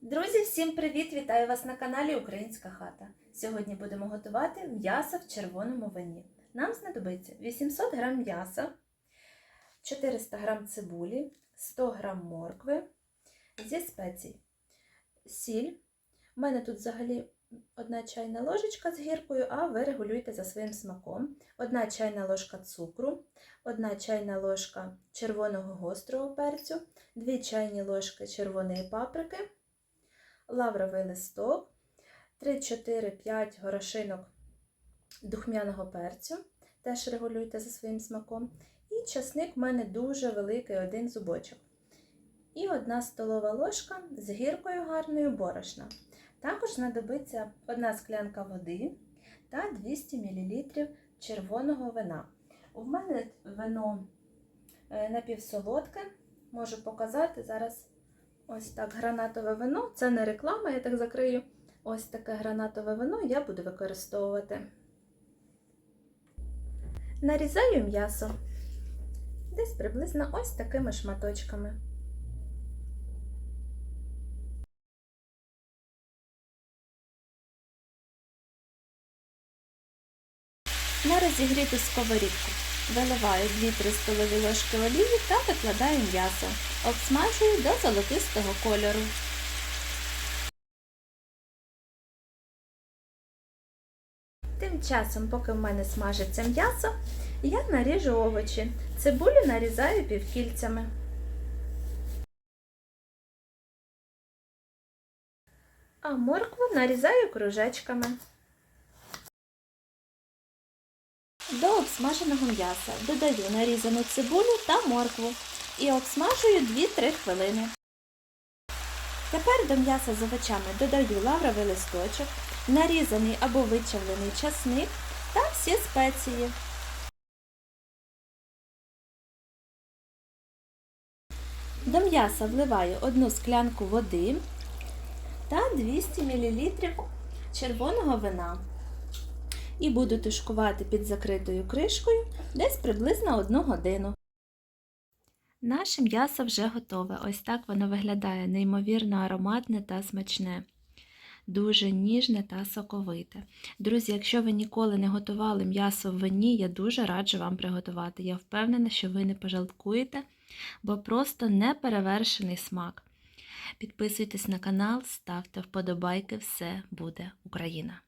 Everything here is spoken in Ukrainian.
Друзі, всім привіт! Вітаю вас на каналі Українська хата. Сьогодні будемо готувати м'ясо в червоному вині. Нам знадобиться 800 г м'яса, 400 г цибулі, 100 г моркви зі спецій, сіль. У мене тут взагалі одна чайна ложечка з гіркою, а ви регулюйте за своїм смаком. Одна чайна ложка цукру, одна чайна ложка червоного гострого перцю, 2 чайні ложки червоної паприки лавровий листок, 3-4-5 горошинок духмяного перцю, теж регулюйте за своїм смаком. І часник в мене дуже великий, один зубочок. І одна столова ложка з гіркою гарною борошна. Також знадобиться одна склянка води та 200 мл червоного вина. У мене вино е, напівсолодке, можу показати зараз. Ось так гранатове вино. Це не реклама, я так закрию. Ось таке гранатове вино я буду використовувати. Нарізаю м'ясо десь приблизно ось такими шматочками. На розігріту сковорідку виливаю 2-3 столові ложки олії та викладаю м'ясо. Обсмажую до золотистого кольору. Тим часом, поки в мене смажиться м'ясо, я наріжу овочі. Цибулю нарізаю півкільцями. А моркву нарізаю кружечками. До обсмаженого м'яса додаю нарізану цибулю та моркву і обсмажую 2-3 хвилини. Тепер до м'яса з овочами додаю лавровий листочок, нарізаний або вичавлений часник та всі спеції. До м'яса вливаю одну склянку води та 200 мл червоного вина і буду тушкувати під закритою кришкою десь приблизно 1 годину. Наше м'ясо вже готове. Ось так воно виглядає неймовірно ароматне та смачне. Дуже ніжне та соковите. Друзі, якщо ви ніколи не готували м'ясо в вині, я дуже раджу вам приготувати. Я впевнена, що ви не пожалкуєте, бо просто неперевершений смак. Підписуйтесь на канал, ставте вподобайки, все буде Україна!